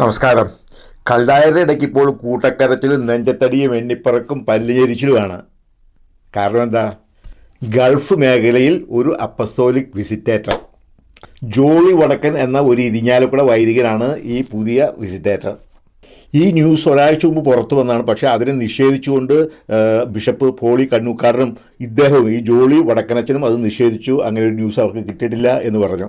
നമസ്കാരം. കല്ലായരുടെ ഇടയ്ക്ക് ഇപ്പോൾ കൂട്ടക്കരച്ചിലും നെഞ്ചത്തടിയും എണ്ണിപ്പറക്കും പല്ലുചരിച്ചിലുമാണ് കാരണം എന്താ? ഗൾഫ് മേഖലയിൽ ഒരു അപ്പസ്തോലിക് വിസിറ്റേറ്റർ. ജോളി വടക്കൻ എന്ന ഒരു ഇരിഞ്ഞാലക്കുട വൈദികനാണ് ഈ പുതിയ വിസിറ്റേറ്റർ. ഈ ന്യൂസ് ഒരാഴ്ച മുമ്പ് പുറത്തു വന്നതാണ് പക്ഷേ അതിനെ നിഷേധിച്ചുകൊണ്ട് ബിഷപ്പ് പോളി കണ്ണൂക്കാരനും ഇദ്ദേഹവും ഈ ജോളി വടക്കനച്ചനും അത് നിഷേധിച്ചു. അങ്ങനെ ഒരു ന്യൂസ് അവർക്ക് കിട്ടിയിട്ടില്ല എന്ന് പറഞ്ഞു.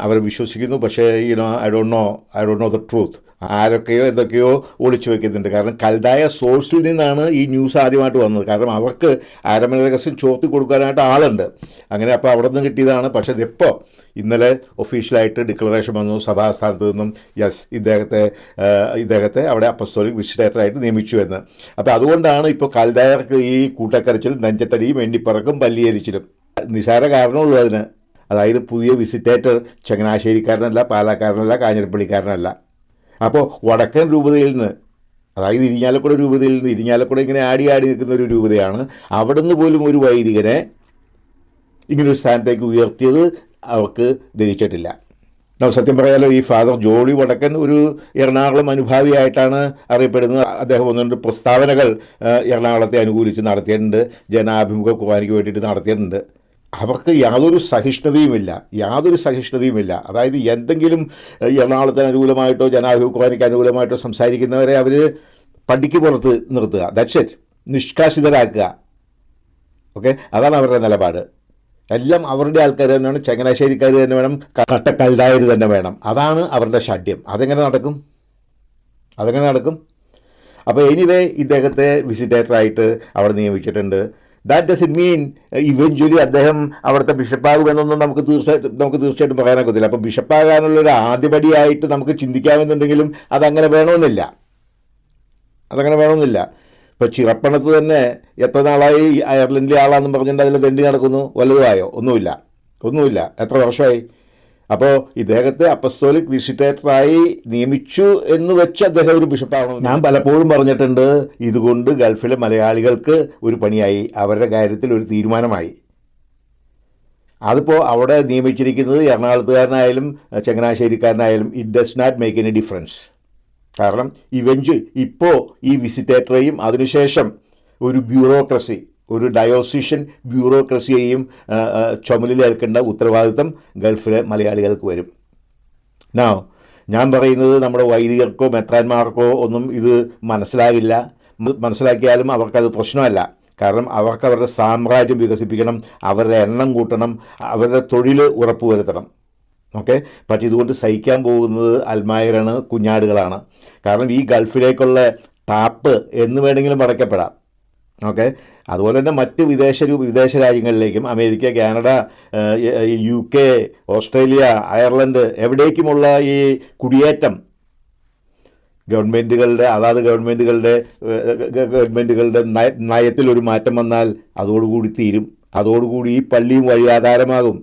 അവർ വിശ്വസിക്കുന്നു. പക്ഷേ ഈ no I don't know I don't know the truth ആരൊക്കെയോ എന്തൊക്കെയോ ഒളിച്ചു വെക്കുന്നുണ്ട്. കാരണം കൽതായ സോഴ്സിൽ നിന്നാണ് ഈ ന്യൂസ് ആദ്യമായിട്ട് വന്നത്. കാരണം അവർക്ക് അരമന രഹസ്യം ചോർത്തി കൊടുക്കാനായിട്ട് ആളുണ്ട്. അങ്ങനെ അപ്പോൾ അവിടെ നിന്ന് കിട്ടിയതാണ്. പക്ഷേ ഇതിപ്പോൾ ഇന്നലെ ഒഫീഷ്യലായിട്ട് ഡിക്ലറേഷൻ വന്നു. സഭാസ്ഥാനത്ത് നിന്നും യെസ് ഇദ്ദേഹത്തെ ഇദ്ദേഹത്തെ അവിടെ അപ്പസ്തോലിക് വിസിറ്റേറ്ററായിട്ട് നിയമിച്ചു എന്ന്. അപ്പോൾ അതുകൊണ്ടാണ് ഇപ്പോൾ കൽതായർക്ക് ഈ കൂട്ടക്കരച്ചിലും നെഞ്ചത്തടിയും എണ്ണിപ്പറക്കും പല്ലിയരിച്ചിലും നിസാര കാരണമുള്ളൂ അതിന്. അതായത് പുതിയ വിസിറ്റേറ്റർ ചങ്ങനാശ്ശേരിക്കാരനല്ല പാലക്കാരനല്ല കാഞ്ഞിരപ്പള്ളിക്കാരനല്ല. അപ്പോൾ വടക്കൻ രൂപതയിൽ നിന്ന് അതായത് ഇരിഞ്ഞാലക്കുട രൂപതയിൽ നിന്ന് ഇരിഞ്ഞാലക്കുട ഇങ്ങനെ ആടി ആടി നിൽക്കുന്ന ഒരു രൂപതയാണ്. അവിടെ നിന്ന് പോലും ഒരു വൈദികനെ ഇങ്ങനൊരു സ്ഥാനത്തേക്ക് ഉയർത്തിയത് അവർക്ക് ദഹിച്ചിട്ടില്ല. സത്യം പറയാലോ ഈ ഫാദർ ജോളി വടക്കൻ ഒരു എറണാകുളം അനുഭാവിയായിട്ടാണ് അറിയപ്പെടുന്നത്. അദ്ദേഹം ഒന്ന് രണ്ട് പ്രസ്താവനകൾ എറണാകുളത്തെ അനുകൂലിച്ച് നടത്തിയിട്ടുണ്ട്. ജനാഭിമുഖ കുർബാനയ്ക്ക് വേണ്ടിയിട്ട് നടത്തിയിട്ടുണ്ട്. അവർക്ക് യാതൊരു സഹിഷ്ണുതയുമില്ല യാതൊരു സഹിഷ്ണുതയുമില്ല. അതായത് എന്തെങ്കിലും എറണാകുളത്തിന് അനുകൂലമായിട്ടോ ജനാഭിപ്രായക്ക് അനുകൂലമായിട്ടോ സംസാരിക്കുന്നവരെ അവർ പടിക്ക് പുറത്ത് നിർത്തുക. ദാറ്റ്സ് ഇറ്റ് ഓക്കെ അതാണ് അവരുടെ നിലപാട്. എല്ലാം അവരുടെ ആൾക്കാർ തന്നെ വേണം ചങ്ങനാശ്ശേരിക്കാർ തന്നെ വേണം കട്ടക്കല്ലായർ തന്നെ വേണം. അതാണ് അവരുടെ ഷാഠ്യം അതെങ്ങനെ നടക്കും? അതെങ്ങനെ നടക്കും? അപ്പോൾ എനിവേ ഇദ്ദേഹത്തെ വിസിറ്റേറ്ററായിട്ട് അവിടെ നിയമിച്ചിട്ടുണ്ട്. That does it mean eventually അദ്ദേഹം അവിടുത്തെ ബിഷപ്പാകുമെന്നൊന്നും നമുക്ക് തീർച്ചയായിട്ടും നമുക്ക് തീർച്ചയായിട്ടും പറയാനൊക്കത്തില്ല അപ്പോൾ ബിഷപ്പാകാനുള്ള ഒരു ആദ്യപടിയായിട്ട് നമുക്ക് ചിന്തിക്കാമെന്നുണ്ടെങ്കിലും അതങ്ങനെ വേണമെന്നില്ല. അതങ്ങനെ വേണമെന്നില്ല. ഇപ്പോൾ ചിറപ്പണത്ത് തന്നെ എത്ര നാളായി അയർലൻഡിലെ ആളാണെന്ന് പറഞ്ഞിട്ടുണ്ടെങ്കിൽ അതിൽ തെണ്ടി നടക്കുന്നു? വലുതായോ ഒന്നുമില്ല. ഒന്നുമില്ല. എത്ര വർഷമായി? അപ്പോൾ ഇദ്ദേഹത്തെ അപ്പസ്തോലിക് വിസിറ്റേറ്ററായി നിയമിച്ചു എന്ന് വെച്ച് അദ്ദേഹം ഒരു ബിഷപ്പാവണം ഞാൻ പലപ്പോഴും പറഞ്ഞിട്ടുണ്ട് ഇതുകൊണ്ട് ഗൾഫിലെ മലയാളികൾക്ക് ഒരു പണിയായി. അവരുടെ കാര്യത്തിൽ ഒരു തീരുമാനമായി. അതിപ്പോൾ അവിടെ നിയമിച്ചിരിക്കുന്നത് എറണാകുളത്തുകാരനായാലും ചങ്ങനാശ്ശേരിക്കാരനായാലും it does not make any difference കാരണം ഇവഞ്ച് ഇപ്പോൾ ഈ വിസിറ്റേറ്ററേയും അതിനുശേഷം ഒരു ബ്യൂറോക്രസി ഒരു ഡയോസിഷൻ ബ്യൂറോക്രസിയെയും ചുമലിലേൽക്കേണ്ട ഉത്തരവാദിത്തം ഗൾഫിലെ മലയാളികൾക്ക് വരും. നാ ഞാൻ പറയുന്നത് നമ്മുടെ വൈദികർക്കോ മെത്രാന്മാർക്കോ ഒന്നും ഇത് മനസ്സിലാകില്ല. മനസ്സിലാക്കിയാലും അവർക്കത് പ്രശ്നമല്ല. കാരണം അവർക്ക് അവരുടെ സാമ്രാജ്യം വികസിപ്പിക്കണം അവരുടെ എണ്ണം കൂട്ടണം അവരുടെ തൊഴിൽ ഉറപ്പുവരുത്തണം. ഓക്കെ? പക്ഷേ ഇതുകൊണ്ട് സഹിക്കാൻ പോകുന്നത് അൽമായരാണ് കുഞ്ഞാടുകളാണ്. കാരണം ഈ ഗൾഫിലേക്കുള്ള ടാപ്പ് എന്ന് വേണമെങ്കിലും അടയ്ക്കപ്പെടാം. ഓക്കെ? അതുപോലെ തന്നെ മറ്റ് വിദേശ വിദേശ രാജ്യങ്ങളിലേക്കും America Canada U K Australia Ireland എവിടേക്കുമുള്ള ഈ കുടിയേറ്റം? ഗവൺമെന്റുകളുടെ അതാത് ഗവൺമെന്റുകളുടെ ഗവൺമെന്റുകളുടെ നയ നയത്തിൽ ഒരു മാറ്റം വന്നാൽ അതോടുകൂടി തീരും. അതോടുകൂടി ഈ പള്ളിയും വഴി ആധാരമാകും.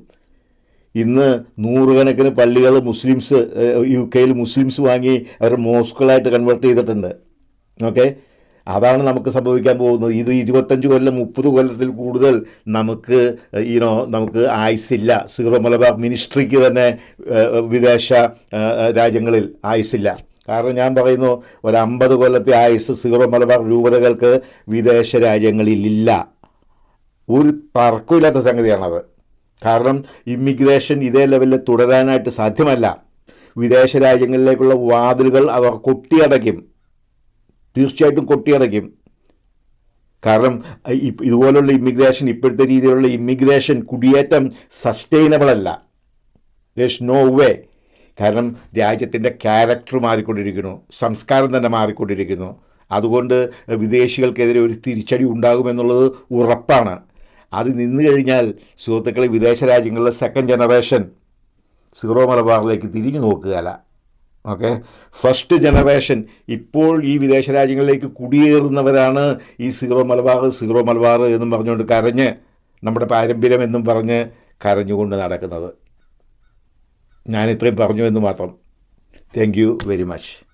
ഇന്ന് നൂറുകണക്കിന് പള്ളികൾ മുസ്ലിംസ് യു കെയിൽ മുസ്ലിംസ് വാങ്ങി അവർ മോസ്കുകളായിട്ട് കൺവേർട്ട് ചെയ്തിട്ടുണ്ട്. ഓക്കെ? അതാണ് നമുക്ക് സംഭവിക്കാൻ പോകുന്നത്. ഇത് ഇരുപത്തഞ്ച് കൊല്ലം മുപ്പത് കൊല്ലത്തിൽ കൂടുതൽ നമുക്ക് ഈനോ നമുക്ക് ആയുസില്ല സീറോ മലബാർ മിനിസ്ട്രിക്ക് തന്നെ വിദേശ രാജ്യങ്ങളിൽ ആയുസില്ല കാരണം ഞാൻ പറയുന്നു ഒരു അമ്പത് കൊല്ലത്തെ ആയുസ് സീറോ മലബാർ രൂപതകൾക്ക് വിദേശ രാജ്യങ്ങളിലില്ല. ഒരു തർക്കമില്ലാത്ത സംഗതിയാണത്. കാരണം ഇമ്മിഗ്രേഷൻ ഇതേ ലെവലിൽ തുടരാനായിട്ട് സാധ്യമല്ല. വിദേശ രാജ്യങ്ങളിലേക്കുള്ള വാതിലുകൾ അവർ കൊട്ടിയടയ്ക്കും. തീർച്ചയായിട്ടും കൊട്ടിയടയ്ക്കും. കാരണം ഇതുപോലുള്ള ഇമിഗ്രേഷൻ ഇപ്പോഴത്തെ രീതിയിലുള്ള ഇമിഗ്രേഷൻ കുടിയേറ്റം സസ്റ്റൈനബിൾ അല്ല. ദേഷ് നോ വേ കാരണം രാജ്യത്തിന്റെ ക്യാരക്ടർ മാറിക്കൊണ്ടിരിക്കുന്നു. സംസ്കാരം തന്നെ മാറിക്കൊണ്ടിരിക്കുന്നു. അതുകൊണ്ട് വിദേശികൾക്കെതിരെ ഒരു തിരിച്ചടി ഉണ്ടാകുമെന്നുള്ളത് ഉറപ്പാണ്. അത് നിന്ന് കഴിഞ്ഞാൽ സുഹൃത്തുക്കളെ വിദേശ രാജ്യങ്ങളിലെ സെക്കൻഡ് ജനറേഷൻ സീറോ മലബാറിലേക്ക് തിരിഞ്ഞു നോക്കുകയല്ല. ഓക്കെ? ഫസ്റ്റ് ജനറേഷൻ ഇപ്പോൾ ഈ വിദേശ രാജ്യങ്ങളിലേക്ക് കുടിയേറുന്നവരാണ് ഈ സീറോ മലബാർ സീറോ മലബാർ എന്നും പറഞ്ഞുകൊണ്ട് കരഞ്ഞ് നമ്മുടെ പാരമ്പര്യം എന്നും പറഞ്ഞ് കരഞ്ഞുകൊണ്ട് നടക്കുന്നത്. ഞാൻ ഇത്രയും പറഞ്ഞു എന്ന് മാത്രം. Thank you very much